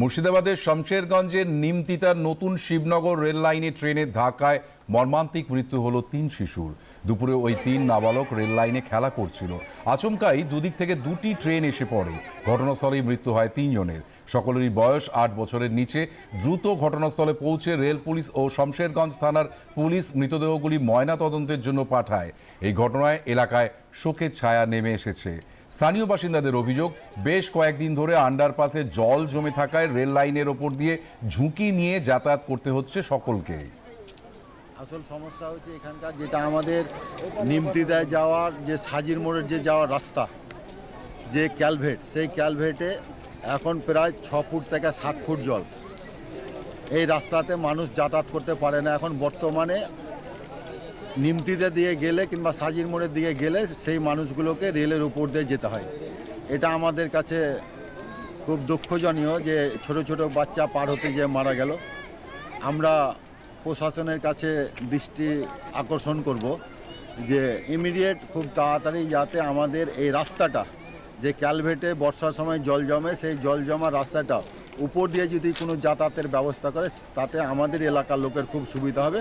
মুর্শিদাবাদের শমশেরগঞ্জের নিমতিতার নতুন শিবনগর রেল লাইনে ট্রেনের ধাক্কায় মর্মান্তিক মৃত্যু হলো তিন শিশুর। দুপুরে ওই তিন নাবালক রেল লাইনে খেলা করছিল। আচমকাই দুদিক থেকে দুটি ট্রেন এসে পড়ে। ঘটনাস্থলেই মৃত্যু হয় তিনজনের। সকলেরই বয়স আট বছরের নিচে। দ্রুত ঘটনাস্থলে পৌঁছে রেল পুলিশ ও শমশেরগঞ্জ থানার পুলিশ মৃতদেহগুলি ময়না তদন্তের জন্য পাঠায়। এই ঘটনায় এলাকায় শোকের ছায়া নেমে এসেছে। স্থানীয় বাসিন্দাদের অভিযোগ, বেশ কয়েকদিন ধরে আন্ডারপাসে জল জমে থাকায় রেল লাইনের ওপর দিয়ে ঝুঁকি নিয়ে যাতায়াত করতে হচ্ছে সকলকে। আসল সমস্যা হচ্ছে এখানকার যেটা আমাদের নিমতিদায় যাওয়ার, যে সাজির মোড়ের যে যাওয়ার রাস্তা, যে ক্যালভেট, সেই ক্যালভেটে এখন প্রায় ছ ফুট থেকে সাত ফুট জল। এই রাস্তাতে মানুষ যাতায়াত করতে পারে না। এখন বর্তমানে নিমতিতে দিয়ে গেলে কিংবা সাজির মোড়ের দিকে গেলে সেই মানুষগুলোকে রেলের উপর দিয়ে যেতে হয়। এটা আমাদের কাছে খুব দুঃখজনীয় যে ছোট ছোট বাচ্চা পার হতে গিয়ে মারা গেল। আমরা প্রশাসনের কাছে দৃষ্টি আকর্ষণ করব যে ইমিডিয়েট খুব তাড়াতাড়ি যাতে আমাদের এই রাস্তাটা, যে ক্যালভেটে বর্ষার সময় জল জমে, সেই জল জমা রাস্তাটা উপর দিয়ে যদি কোনো যাতায়াতের ব্যবস্থা করে, তাতে আমাদের এলাকার লোকের খুব সুবিধা হবে।